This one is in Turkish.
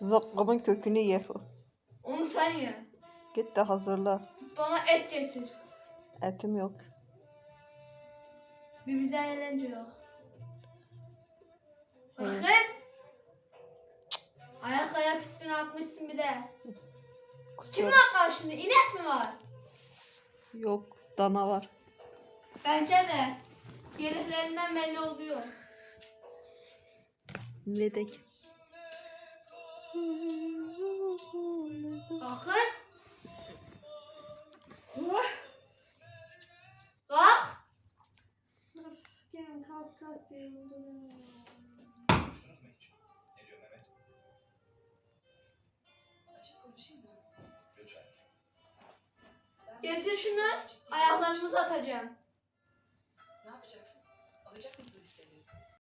Zokkamın kökünü ye. Onu sen ye. Git de hazırla. Bana et getir. Etim yok. Bir bize eğlence yok. Evet. Kız. Ayak ayak üstüne atmışsın bir de. Kim Kusura var karşında? İnek mi var? yok. Dana var. Bence de. Yeriklerinden belli oluyor. Ne dek? Diyorum duruyor. Konuştunuz mu hiç? Ne diyor Mehmet? Açık konuşayım mı? Lütfen. Ben- Getir şunu. Ciddi Ayaklarımı konuştum. uzatacağım. Ne yapacaksın?